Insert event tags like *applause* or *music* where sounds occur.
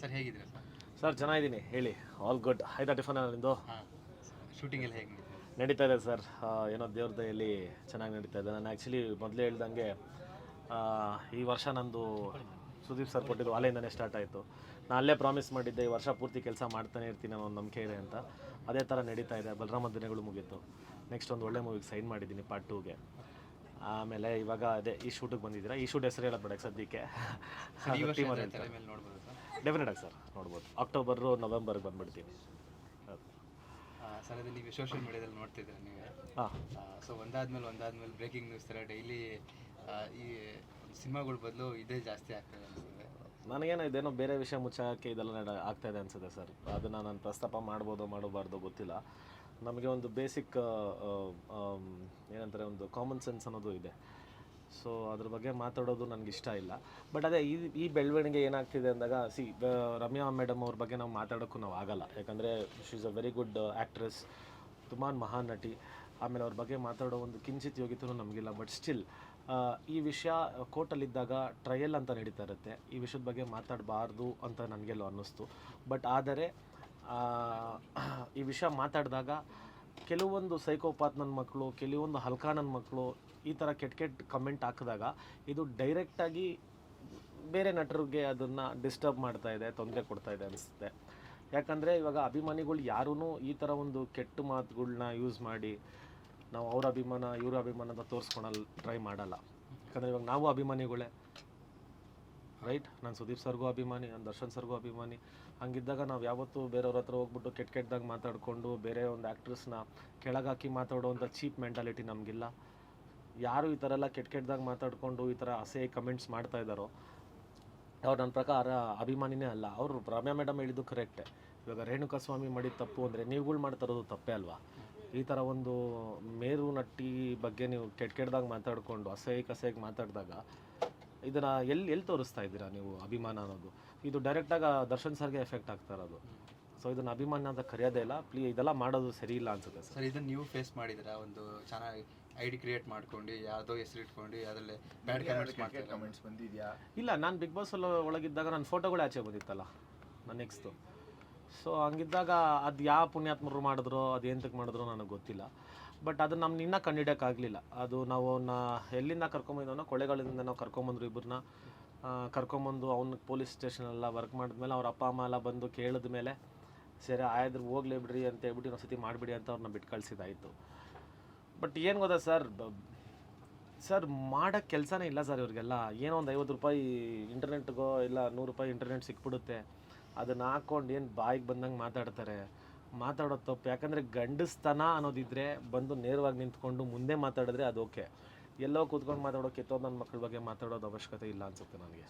Sir ಹೇಗಿದ್ದೀರಾ sir? Sir ಚೆನ್ನಾಗಿದ್ದೀನಿ. ಹೇಳಿ ಆಲ್ ಗುಡ್ ಆಯ್ತಾ ಟಿಫನ್ ನಿಂದು ಹಾಂ ಶೂಟಿಂಗ್ ಎಲ್ಲ ಹೇಗೆ? ನಡೀತಾ ಇದೆ ಸರ್. ಏನೋ ದೇವ್ರ ದಯಲ್ಲಿ ಚೆನ್ನಾಗಿ ನಡೀತಾ ಇದೆ. ನಾನು ಆ್ಯಕ್ಚುಲಿ ಮೊದಲೇ ಹೇಳ್ದಂಗೆ ಈ ವರ್ಷ ನಂದು ಸುದೀಪ್ ಸರ್ ಕೊಟ್ಟಿದ್ದು ಅಲ್ಲಿಂದನೇ ಸ್ಟಾರ್ಟ್ ಆಯಿತು. ನಾನು ಅಲ್ಲೇ ಪ್ರಾಮಿಸ್ ಮಾಡಿದ್ದೆ ಈ ವರ್ಷ ಪೂರ್ತಿ ಕೆಲಸ ಮಾಡ್ತಾನೆ ಇರ್ತೀನಿ ಅನ್ನೋ ಒಂದು ನಂಬಿಕೆ ಇದೆ ಅಂತ. ಅದೇ ಥರ ನಡೀತಾ ಇದೆ. ಬಲರಾಮ ದಿನಗಳು ಮುಗೀತು. ನೆಕ್ಸ್ಟ್ ಒಂದು ಒಳ್ಳೆ ಮೂವಿಗೆ ಸೈನ್ ಮಾಡಿದ್ದೀನಿ ಪಾರ್ಟ್ ಟೂಗೆ ಆಮೇಲೆ ಇವಾಗ ಅದೇ ಈ ಶೂಟಿಗೆ ಬಂದಿದ್ದೀರಾ? ಈ ಶೂಟ್ ಹೆಸರು ಹೇಳೋದು ಬೇಡ ಸದ್ಯಕ್ಕೆ. *laughs* ಡೆಫಿನೆಟ್ ಆಗಿ ಸರ್ ನೋಡ್ಬೋದು. ಅಕ್ಟೋಬರು ನವೆಂಬರ್ಗೆ ಬಂದ್ಬಿಡ್ತೀನಿ. ಸರ್ ಅದು ನೀವು ಸೋಷಿಯಲ್ ಮೀಡಿಯಾದಲ್ಲಿ ನೋಡ್ತಿದ್ದೀರಾ ನೀವು? ಹಾಂ. ಸೊ ಒಂದಾದ್ಮೇಲೆ ಒಂದಾದ್ಮೇಲೆ ಬ್ರೇಕಿಂಗ್ ನ್ಯೂಸ್ ಥರ ಡೈಲಿ ಈ ಸಿನಿಮಾಗಳ ಬದಲು ಇದೇ ಜಾಸ್ತಿ ಆಗ್ತದೆ ಅನಿಸ್ತದೆ ನನಗೇನೋ ಇದೇನೋ ಬೇರೆ ವಿಷಯ ಮುಚ್ಚಾಕೆ ಇದೆಲ್ಲ ನಡ ಆಗ್ತಾ ಇದೆ ಅನ್ಸುತ್ತೆ ಸರ್. ಅದನ್ನು ನಾನು ಪ್ರಸ್ತಾಪ ಮಾಡ್ಬೋದೋ ಮಾಡಬಾರ್ದು ಗೊತ್ತಿಲ್ಲ. ನಮಗೆ ಒಂದು ಬೇಸಿಕ್ ಏನಂತಾರೆ ಒಂದು ಕಾಮನ್ ಸೆನ್ಸ್ ಅನ್ನೋದು ಇದೆ. ಸೊ ಅದ್ರ ಬಗ್ಗೆ ಮಾತಾಡೋದು ನನಗೆ ಇಷ್ಟ ಇಲ್ಲ. ಬಟ್ ಅದೇ, ಈ ಈ ಬೆಳವಣಿಗೆ ಏನಾಗ್ತಿದೆ ಅಂದಾಗ ಸಿ ರಮ್ಯಾ ಮೇಡಮ್ ಅವ್ರ ಬಗ್ಗೆ ನಾವು ಮಾತಾಡೋಕ್ಕೂ ನಾವು ಆಗಲ್ಲ. ಯಾಕಂದರೆ she is a very good actress ತುಂಬ ಮಹಾನ್ ನಟಿ. ಆಮೇಲೆ ಅವ್ರ ಬಗ್ಗೆ ಮಾತಾಡೋ ಒಂದು ಕಿಂಚಿತ್ ಯೋಗ್ಯತೆಯೂ ನಮಗಿಲ್ಲ. ಬಟ್ ಸ್ಟಿಲ್ ಈ ವಿಷಯ ಕೋರ್ಟಲ್ಲಿದ್ದಾಗ ಟ್ರಯಲ್ ಅಂತ ನಡೀತಾ ಇರುತ್ತೆ. ಈ ವಿಷಯದ ಬಗ್ಗೆ ಮಾತಾಡಬಾರ್ದು ಅಂತ ನನಗೆಲ್ಲೋ ಅನ್ನಿಸ್ತು. ಬಟ್ ಆದರೆ ಈ ವಿಷಯ ಮಾತಾಡಿದಾಗ ಕೆಲವೊಂದು ಸೈಕೋಪಾತ್ ನನ್ನ ಮಕ್ಕಳು ಕೆಲವೊಂದು ಹಲ್ಕಾನನ್ ಮಕ್ಕಳು ಈ ಥರ ಕೆಟ್ಟ ಕೆಟ್ಟ ಕಮೆಂಟ್ ಹಾಕಿದಾಗ ಇದು ಡೈರೆಕ್ಟಾಗಿ ಬೇರೆ ನಟರಿಗೆ ಅದನ್ನು ಡಿಸ್ಟರ್ಬ್ ಮಾಡ್ತಾ ಇದೆ, ತೊಂದರೆ ಕೊಡ್ತಾ ಇದೆ ಅನಿಸುತ್ತೆ. ಯಾಕಂದರೆ ಇವಾಗ ಅಭಿಮಾನಿಗಳು ಯಾರೂ ಈ ಥರ ಒಂದು ಕೆಟ್ಟ ಮಾತುಗಳನ್ನ ಯೂಸ್ ಮಾಡಿ ನಾವು ಅವ್ರ ಅಭಿಮಾನ, ಇವ್ರ ಅಭಿಮಾನ ಅಂತ ತೋರಿಸ್ಕೊಳಲ್ ಟ್ರೈ ಮಾಡಲ್ಲ. ಯಾಕಂದರೆ ಇವಾಗ ನಾವು ಅಭಿಮಾನಿಗಳೇ. ರೈಟ್ ನಾನು ಸುದೀಪ್ ಸರ್ಗೂ ಅಭಿಮಾನಿ, ನಾನು ದರ್ಶನ್ ಸರ್ಗೂ ಅಭಿಮಾನಿ. ಹಂಗಿದ್ದಾಗ ನಾವು ಯಾವತ್ತೂ ಬೇರೆಯವ್ರ ಹತ್ರ ಹೋಗ್ಬಿಟ್ಟು ಕೆಟ್ಟ ಕೆಟ್ಟದಾಗ ಮಾತಾಡಿಕೊಂಡು ಬೇರೆ ಒಂದು ಆ್ಯಕ್ಟ್ರೆಸ್ನ ಕೆಳಗಾಕಿ ಮಾತಾಡುವಂಥ ಚೀಪ್ ಮೆಂಟಾಲಿಟಿ ನಮಗಿಲ್ಲ. ಯಾರು ಈ ಥರ ಎಲ್ಲ ಕೆಟ್ಟ ಕೆಟ್ಟದಾಗ ಮಾತಾಡಿಕೊಂಡು ಈ ಥರ ಅಸೆ ಕಮೆಂಟ್ಸ್ ಮಾಡ್ತಾ ಇದ್ದಾರೋ, ಅವ್ರು ನನ್ನ ಪ್ರಕಾರ ಅಭಿಮಾನಿನೇ ಅಲ್ಲ. ಅವರು ರಮ್ಯಾ ಮೇಡಮ್ ಹೇಳಿದ್ದು ಕರೆಕ್ಟೇ ಇವಾಗ ರೇಣುಕಾ ಸ್ವಾಮಿ ಮಾಡಿದ ತಪ್ಪು ಅಂದರೆ ನೀವುಗಳು ಮಾಡ್ತಾ ಇರೋದು ತಪ್ಪೇ ಅಲ್ವಾ? ಈ ಥರ ಒಂದು ಮೇರು ನಟ್ಟಿ ಬಗ್ಗೆ ನೀವು ಕೆಟ್ಟ ಕೆಟ್ಟದಾಗ ಮಾತಾಡಿಕೊಂಡು ಅಸಹ್ಯಕ್ಕೆ ಅಸಹ್ಯಕ್ಕೆ ಮಾತಾಡಿದಾಗ ಇದನ್ನು ಎಲ್ಲಿ ಎಲ್ಲಿ ತೋರಿಸ್ತಾ ಇದ್ದೀರಾ ನೀವು ಅಭಿಮಾನ ಅನ್ನೋದು? ಇದು ಡೈರೆಕ್ಟಾಗಿ ದರ್ಶನ್ ಸರ್ಗೆ ಎಫೆಕ್ಟ್ ಆಗ್ತಾ ಇರೋದು. ಸೊ ಇದನ್ನ ಅಭಿಮಾನ ಅಂತ ಕರೆಯೋದೇ ಇಲ್ಲ. ಪ್ಲೀ ಇದೆಲ್ಲ ಮಾಡೋದು ಸರಿ ಇಲ್ಲ ಅನ್ಸುತ್ತೆ ಸರ್. ಸರ್ ಇದನ್ನ ನೀವು ಫೇಸ್ ಮಾಡಿದಿರಾ ಒಂದು ಚೆನ್ನಾಗಿ ಐ ಡಿ ಕ್ರಿಯೇಟ್ ಮಾಡ್ಕೊಂಡು ಯಾವುದೋ ಹೆಸರು ಇಟ್ಕೊಂಡು ಅದರಲ್ಲಿ ಬ್ಯಾಡ್ ಕಮೆಂಟ್ಸ್ ಮಾಡ್ತಾರೆ. ಕಮೆಂಟ್ಸ್ ಬಂದಿದ್ಯಾ? ಇಲ್ಲ ನಾನು ಬಿಗ್ ಬಾಸ್ ಅಲ್ಲಿ ಒಳಗಿದ್ದಾಗ ನನ್ನ ಫೋಟೋಗಳು ಆಚೆ ಬಂದಿತ್ತಲ್ಲ ನನ್ನ ನೆಕ್ಸ್ಟು ಸೊ ಹಂಗಿದ್ದಾಗ ಅದು ಯಾವ ಪುಣ್ಯಾತ್ಮರು ಮಾಡಿದ್ರು ಅದು ಎಂತಕ್ಕೆ ಮಾಡಿದ್ರು ನನಗೆ ಗೊತ್ತಿಲ್ಲ. ಬಟ್ ಅದು ನಮ್ನ ಇನ್ನೂ ಕಂಡಿಡಿಯೋಕ್ಕಾಗಲಿಲ್ಲ ಅದು ನಾವು ಅವನ್ನ ಎಲ್ಲಿಂದ ಕರ್ಕೊಂಬಂದಿದ್ದೋ ಕೊಳ್ಳೆಗಳಿಂದ ನಾವು ಕರ್ಕೊಂಬಂದ್ರು ಇಬ್ಬರನ್ನ ಕರ್ಕೊಂಬಂದು ಅವ್ನ ಪೊಲೀಸ್ ಸ್ಟೇಷನೆಲ್ಲ ವರ್ಕ್ ಮಾಡಿದ್ಮೇಲೆ ಅವ್ರ ಅಪ್ಪ, ಅಮ್ಮ ಎಲ್ಲ ಬಂದು ಕೇಳಿದ ಮೇಲೆ ಸರಿ ಆಯ್ತು ಹೋಗ್ಲೇ ಬಿಡ್ರಿ ಅಂತ ಹೇಳ್ಬಿಟ್ಟು ಇನ್ನೊಂದು ಸತಿ ಮಾಡಿಬಿಡಿ ಅಂತ ಅವ್ರನ್ನ ಬಿಟ್ಟು ಕಳಿಸಿದಾಯಿತು ಬಟ್ ಏನು ಗೊತ್ತಾ ಸರ್ ಸರ್ ಮಾಡೋಕ್ಕೆ ಕೆಲಸನೇ ಇಲ್ಲ ಸರ್ ಇವ್ರಿಗೆಲ್ಲ. ಏನೋ ಒಂದು ಐವತ್ತು ರೂಪಾಯಿ ಇಂಟರ್ನೆಟ್ಗೋ ಇಲ್ಲ ನೂರು ರೂಪಾಯಿ ಇಂಟರ್ನೆಟ್ ಸಿಕ್ಬಿಡುತ್ತೆ. ಅದನ್ನು ಹಾಕ್ಕೊಂಡು ಏನು ಬಾಯಿಗೆ ಬಂದಂಗೆ ಮಾತಾಡ್ತಾರೆ. ಮಾತಾಡೋದು ತಪ್ಪು. ಯಾಕಂದರೆ ಗಂಡಸ್ತನ ಅನ್ನೋದಿದ್ರೆ ಬಂದು ನೇರವಾಗಿ ನಿಂತ್ಕೊಂಡು ಮುಂದೆ ಮಾತಾಡಿದ್ರೆ ಅದು ಓಕೆ. ಎಲ್ಲೋ ಕೂತ್ಕೊಂಡು ಮಾತಾಡೋಕೆ ಕೆತ್ತೋ ನನ್ನ ಮಕ್ಕಳ ಬಗ್ಗೆ ಮಾತಾಡೋದು ಅವಶ್ಯಕತೆ ಇಲ್ಲ ಅನ್ಸುತ್ತೆ ನನಗೆ.